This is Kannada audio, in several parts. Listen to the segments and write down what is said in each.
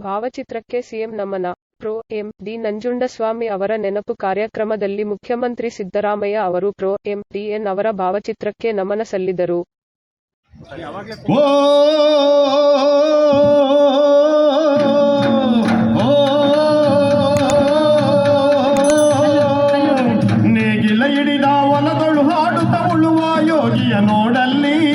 ಭಾವಚಿತ್ರಕ್ಕೆ ಸಿಎಂ ನಮನ ಪ್ರೊ ಎಂ. ಡಿ. ನಂಜುಂಡಸ್ವಾಮಿ ಅವರ ನೆನಪು ಕಾರ್ಯಕ್ರಮದಲ್ಲಿ ಮುಖ್ಯಮಂತ್ರಿ ಸಿದ್ದರಾಮಯ್ಯ ಅವರು ಪ್ರೊ ಎಂ. ಡಿ. ಎನ್ ಅವರ ಭಾವಚಿತ್ರಕ್ಕೆ ನಮನ ಸಲ್ಲಿದರು. ನೋಡಲ್ಲಿ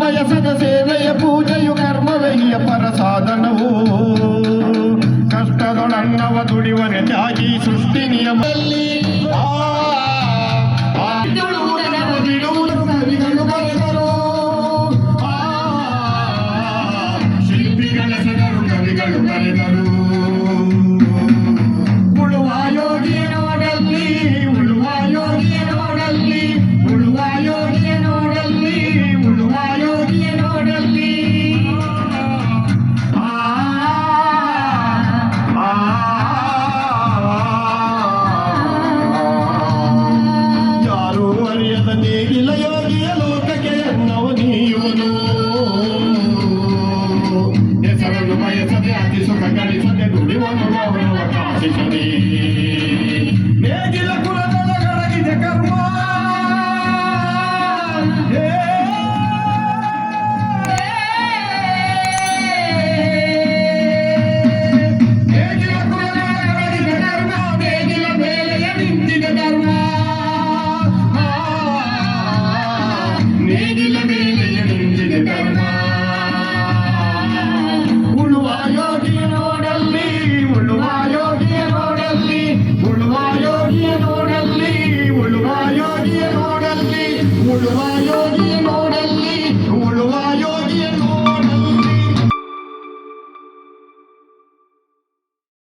ಬಯಸದ ಸೇವೆಯ ಪೂಜೆಯು ಕರ್ಮವೆಯ್ಯ ಪರ ಸಾಧನವು. ಕಷ್ಟದೊಡನ್ನವ ದುಡಿವನೆ ತ್ಯಾಗಿ ಸೃಷ್ಟಿ ನಿಯಮದಲ್ಲಿ ಆ, दिसो सकाळी सध्या धुळीवर मुला होता ಯೋಗಿಯ ನೋಡಲ್ಲಿ